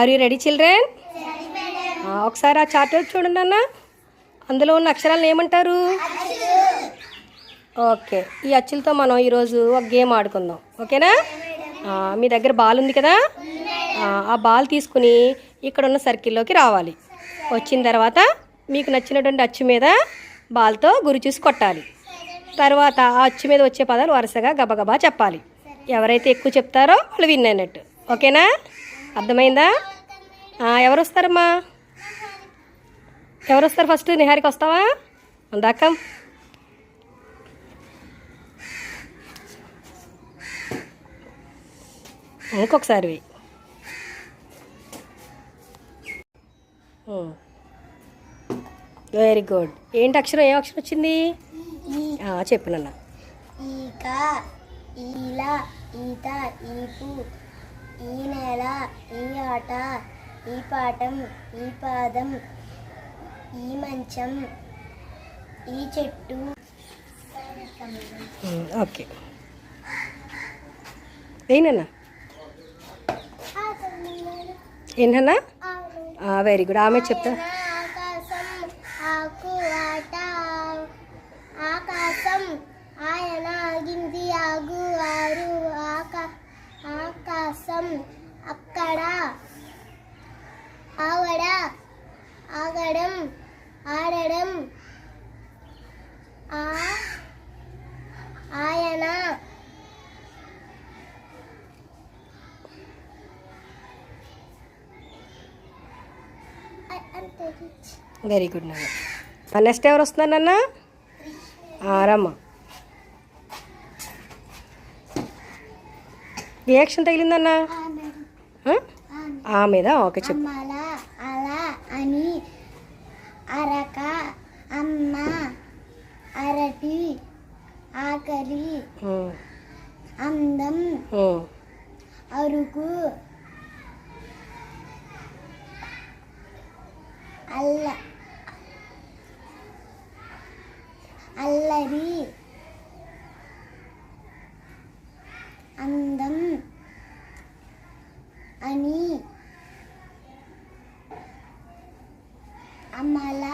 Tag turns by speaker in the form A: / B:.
A: Are you ready children ఒకసారి ఆ chart చూడండి అన్న. అందులో ఉన్న అక్షరాలను ఏమంటారు? ఓకే. ఈ అచ్చులతో మనం ఈరోజు ఒక గేమ్ ఆడుకుందాం. ఓకేనా? మీ దగ్గర బాల్ ఉంది కదా? ఆ, ఆ బాల్ తీసుకుని ఇక్కడ ఉన్న సర్కిల్లోకి రావాలి. వచ్చిన తర్వాత మీకు నచ్చినటువంటి అచ్చు మీద బాల్తో గురి చూసి కొట్టాలి. తర్వాత ఆ అచ్చు మీద వచ్చే పదాలు వరుసగా గబగబా చెప్పాలి. ఎవరైతే ఎక్కువ చెప్తారో వాళ్ళు విన్ అయినట్టు. ఓకేనా? అర్థమైందా? ఎవరు వస్తారమ్మా ఎవరు వస్తారు ఫస్ట్? నిహారికి వస్తావా? అందాక ఇంకొకసారి వెరీ గుడ్. ఏంటి అక్షరం? ఏం అక్షరం వచ్చింది? ఆ, చెప్పు నాన్న.
B: ఈక ఈల ఈత ఈపు ఈ నెల ఈ ఆట ఈ పాఠం ఈ పాదం ఈ మంచం ఈ చెట్టు.
A: ఓకే. ఏంటన్నా ఏంటన్నా వెరీ గుడ్ ఆమె చెప్తా.
B: ఆకాశం అక్కడ ఆవడ ఆగడం ఆడడం ఆ ఆయన.
A: వెరీ గుడ్ నాన్న నెక్స్ట్ ఎవరు వస్తున్నారు నాన్న ఆ, రమ్మ. రియాక్షన్ తగిలిందన్న? ఆ? మీద ఓకే చెప్పు.
B: అలా అని అరక అమ్మ అరటి ఆకలి అందం అరుకు అల్ల అల్లరి అందం అని అమ్మల అచ్చ